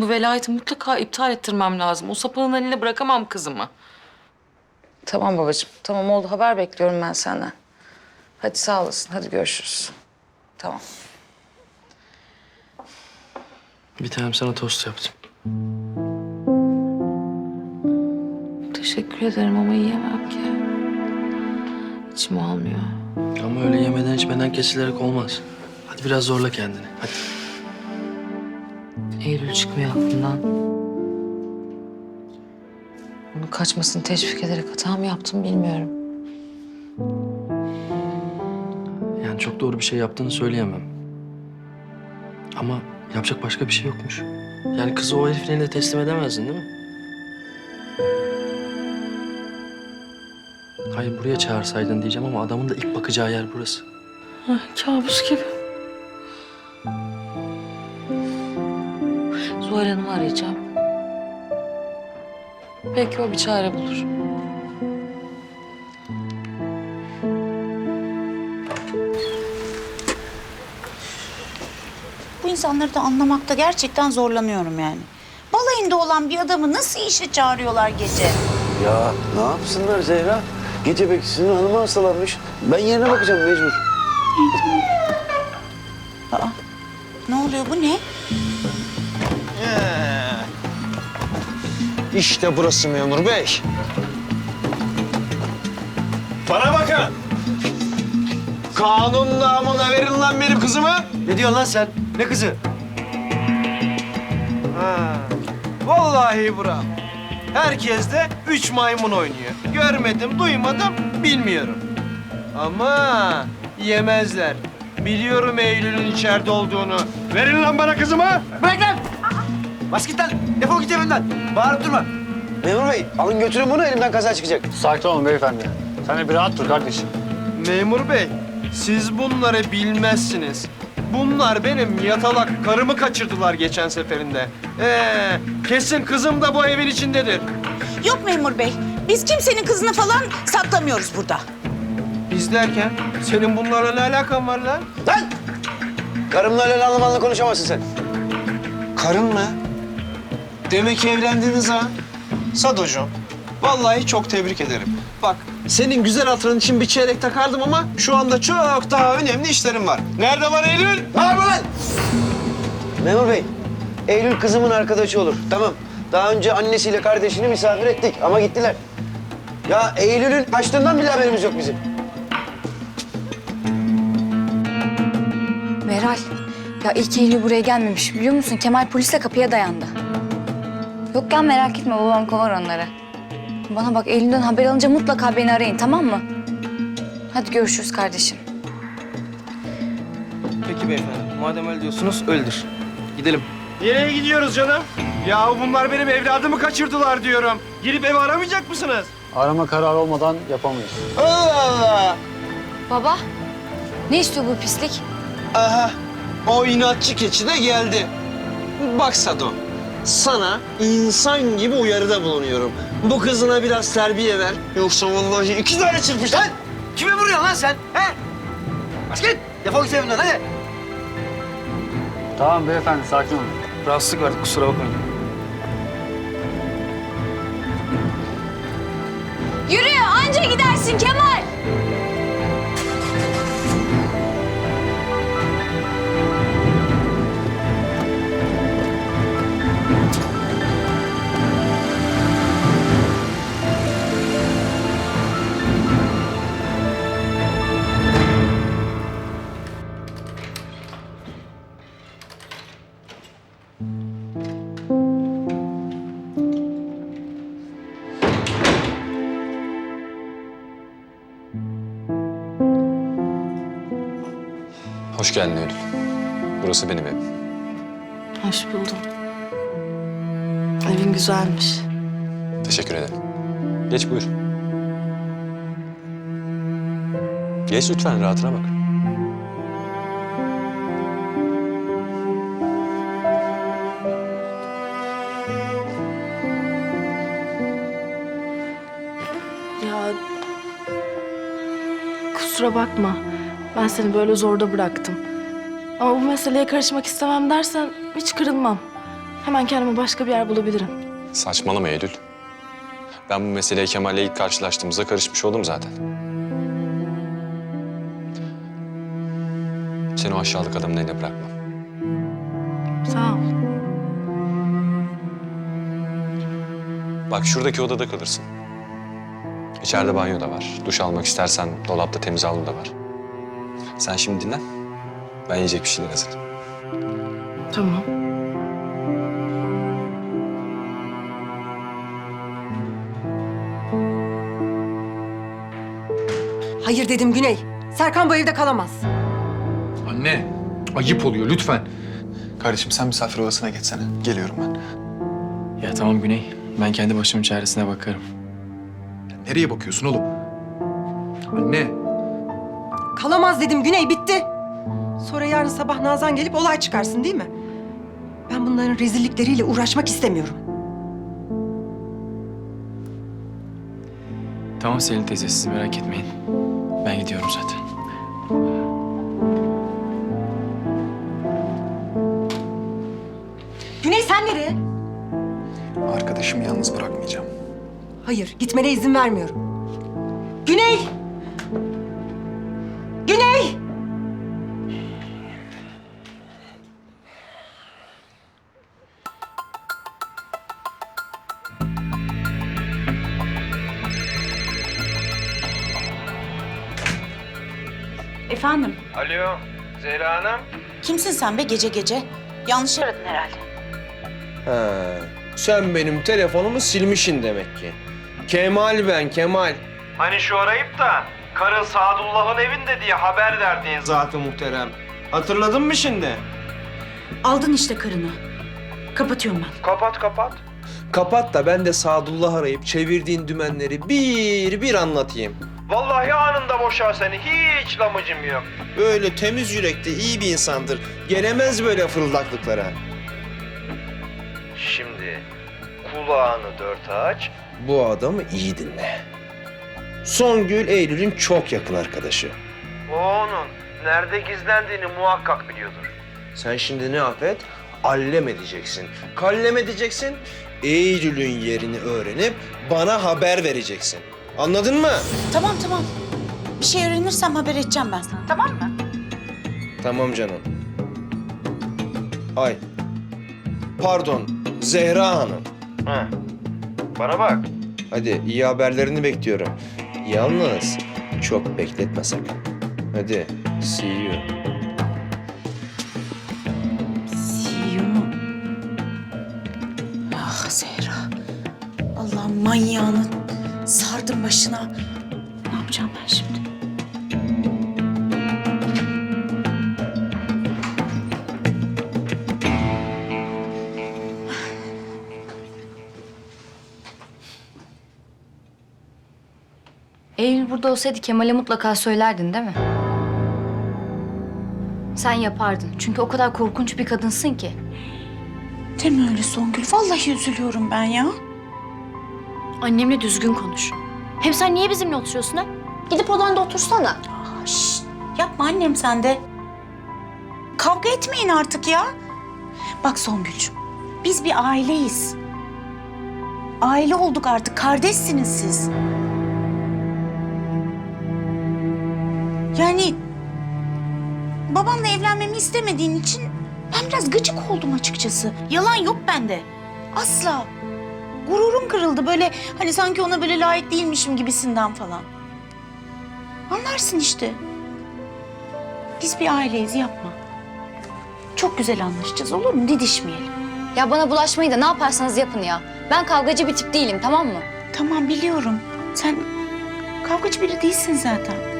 Benim bu velayeti mutlaka iptal ettirmem lazım. O sapığın eline bırakamam kızımı. Tamam babacığım. Tamam oldu. Haber bekliyorum ben senden. Hadi sağ olasın. Hadi görüşürüz. Tamam. Bir tanem sana tost yaptım. Teşekkür ederim ama yiyemem ki. İçim almıyor. Ama öyle yemeden içmeden kesilerek olmaz. Hadi biraz zorla kendini. Hadi. Eylül çıkmıyor aklımdan. Onun kaçmasını teşvik ederek hata mı yaptım bilmiyorum. Yani çok doğru bir şey yaptığını söyleyemem. Ama yapacak başka bir şey yokmuş. Yani kızı o herifin eline teslim edemezdin değil mi? Hayır buraya çağırsaydın diyeceğim ama adamın da ilk bakacağı yer burası. Ay, kabus gibi. Zuhal Hanım'ı arayacağım. Belki o bir çare bulur. Bu insanları da anlamakta gerçekten zorlanıyorum yani. Balayında olan bir adamı nasıl işe çağırıyorlar gece? Ya ne yapsınlar Zehra? Gece bekçisinin hanımı hastalanmış. Ben yerine bakacağım mecbur. Ne oluyor bu ne? İşte burası memur bey. Bana bakın. Kanun namına verin lan benim kızımı. Ne diyorsun lan sen? Ne kızı? Ha. Vallahi bravo. Herkes de üç maymun oynuyor. Görmedim, duymadım, bilmiyorum. Ama yemezler. Biliyorum Eylül'ün içeride olduğunu. Verin lan bana kızımı. Bırak lan! Bas git lan! Defol git evimden! Bağırıp durma! Memur bey, alın götürün bunu elimden kaza çıkacak. Sakin olun beyefendi. Sen de bir rahat dur kardeşim. Memur bey, siz bunları bilmezsiniz. Bunlar benim yatalak karımı kaçırdılar geçen seferinde. Ee, kesin kızım da bu evin içindedir. Yok memur bey. Biz kimsenin kızını falan saklamıyoruz burada. İzlerken senin bunlarla ne alakan var lan? Lan! Karımla öyle anlamanla konuşamazsın sen. Karın mı? Demek evlendiniz ha. Sadocuğum, vallahi çok tebrik ederim. Bak, senin güzel hatırın için bir çeyrek takardım ama şu anda çok daha önemli işlerim var. Nerede var Eylül? Bağırma lan! Memur bey, Eylül kızımın arkadaşı olur. Tamam. Daha önce annesiyle kardeşini misafir ettik ama gittiler. Ya Eylül'ün kaçtığından bile haberimiz yok bizim. Meral, ya ilk Eylül buraya gelmemiş biliyor musun? Kemal polisle kapıya dayandı. Yok ya merak etme babam kovar onları. Bana bak Eylül'den haber alınca mutlaka beni arayın tamam mı? Hadi görüşürüz kardeşim. Peki beyefendi, madem öyle diyorsunuz öldür. Gidelim. Nereye gidiyoruz canım? Ya bunlar benim evladımı kaçırdılar diyorum. Girip evi aramayacak mısınız? Arama kararı olmadan yapamayız. Allah Allah! Baba, ne istiyor bu pislik? Aha, o inatçı keçi de geldi. Bak Sado, sana insan gibi uyarıda bulunuyorum. Bu kızına biraz terbiye ver. Yoksa vallahi iki tane çırpış lan. Kime vuruyorsun lan sen? He? Bas git! Defol git evimden hadi! Tamam beyefendi sakin olun. Rahatsızlık verdik kusura bakmayın. Yürü anca gidersin Kemal. Hoş geldin Eylül. Burası benim evim. Hoş buldum. Evin güzelmiş. Teşekkür ederim. Geç buyur. Geç lütfen, rahatına bak. Ya kusura bakma. Ben seni böyle zorda bıraktım. Ama bu meseleye karışmak istemem dersen hiç kırılmam. Hemen kendime başka bir yer bulabilirim. Saçmalama Eylül. Ben bu meseleye Kemal'le ilk karşılaştığımızda karışmış oldum zaten. Seni o aşağılık adamın eline bırakmam. Sağ ol. Bak şuradaki odada kalırsın. İçeride banyo da var. Duş almak istersen dolapta temiz havlu da var. Sen şimdi dinlen. Ben yiyecek bir şeyler hazırlayayım. Tamam. Hayır dedim Güney. Serkan bu evde kalamaz. Anne, ayıp oluyor lütfen. Kardeşim sen misafir odasına geçsene. Geliyorum ben. Ya tamam Güney. Ben kendi başımın çaresine bakarım. Nereye bakıyorsun oğlum? Anne, Kalamaz dedim Güney bitti. Sonra yarın sabah Nazan gelip olay çıkarsın değil mi? Ben bunların rezillikleriyle uğraşmak istemiyorum. Tamam Selin teyze siz merak etmeyin. Ben gidiyorum zaten. Güney sen nereye? arkadaşımı yalnız bırakmayacağım. Hayır gitmene izin vermiyorum. Güney! Güney! Efendim, Alo, Zehra Hanım. kimsin sen be gece gece? Yanlış aradın herhalde. Ha, sen benim telefonumu silmişin demek ki. Kemal ben, Kemal. Hani şu arayıp da karın Sadullah'ın evinde diye haber verdiğin zatı muhterem. Hatırladın mı şimdi? Aldın işte karını. Kapatıyorum ben. Kapat kapat. Kapat da ben de Sadullah arayıp çevirdiğin dümenleri bir bir anlatayım. Vallahi anında boşar seni. Hiç lamıcım yok. Böyle temiz yürekli iyi bir insandır. Gelemez böyle fırıldaklıklara. Şimdi kulağını dört aç. Bu adamı iyi dinle. Songül Eylül'ün çok yakın arkadaşı. O onun nerede gizlendiğini muhakkak biliyordur. Sen şimdi ne yap et? Allem edeceksin. Kallem edeceksin. Eylül'ün yerini öğrenip bana haber vereceksin. Anladın mı? Tamam tamam. Bir şey öğrenirsem haber edeceğim ben sana. Tamam mı? Tamam canım. Ay. Pardon. Zehra Hanım. Ha. Bana bak. Hadi iyi haberlerini bekliyorum. Yalnız çok bekletme sakın. Hadi. See you. See you. Ah Zehra. Allah'ın manyağını sardım başına. Ne yapacağım ben şimdi? Burada olsaydı Kemal'e mutlaka söylerdin değil mi? Sen yapardın. Çünkü o kadar korkunç bir kadınsın ki. Deme öyle Songül. Vallahi üzülüyorum ben ya. Annemle düzgün konuş. Hem sen niye bizimle oturuyorsun ha? Gidip odanda otursana. Aa, şşt, yapma annem sen de. Kavga etmeyin artık ya. Bak Songül'cüm, biz bir aileyiz. Aile olduk artık, kardeşsiniz siz. Yani babanla evlenmemi istemediğin için ben biraz gıcık oldum açıkçası. Yalan yok bende. Asla. Gururum kırıldı böyle hani sanki ona böyle layık değilmişim gibisinden falan. Anlarsın işte. Biz bir aileyiz yapma. Çok güzel anlaşacağız olur mu? Didişmeyelim. Ya bana bulaşmayı da ne yaparsanız yapın ya. Ben kavgacı bir tip değilim tamam mı? Tamam biliyorum. Sen kavgacı biri değilsin zaten.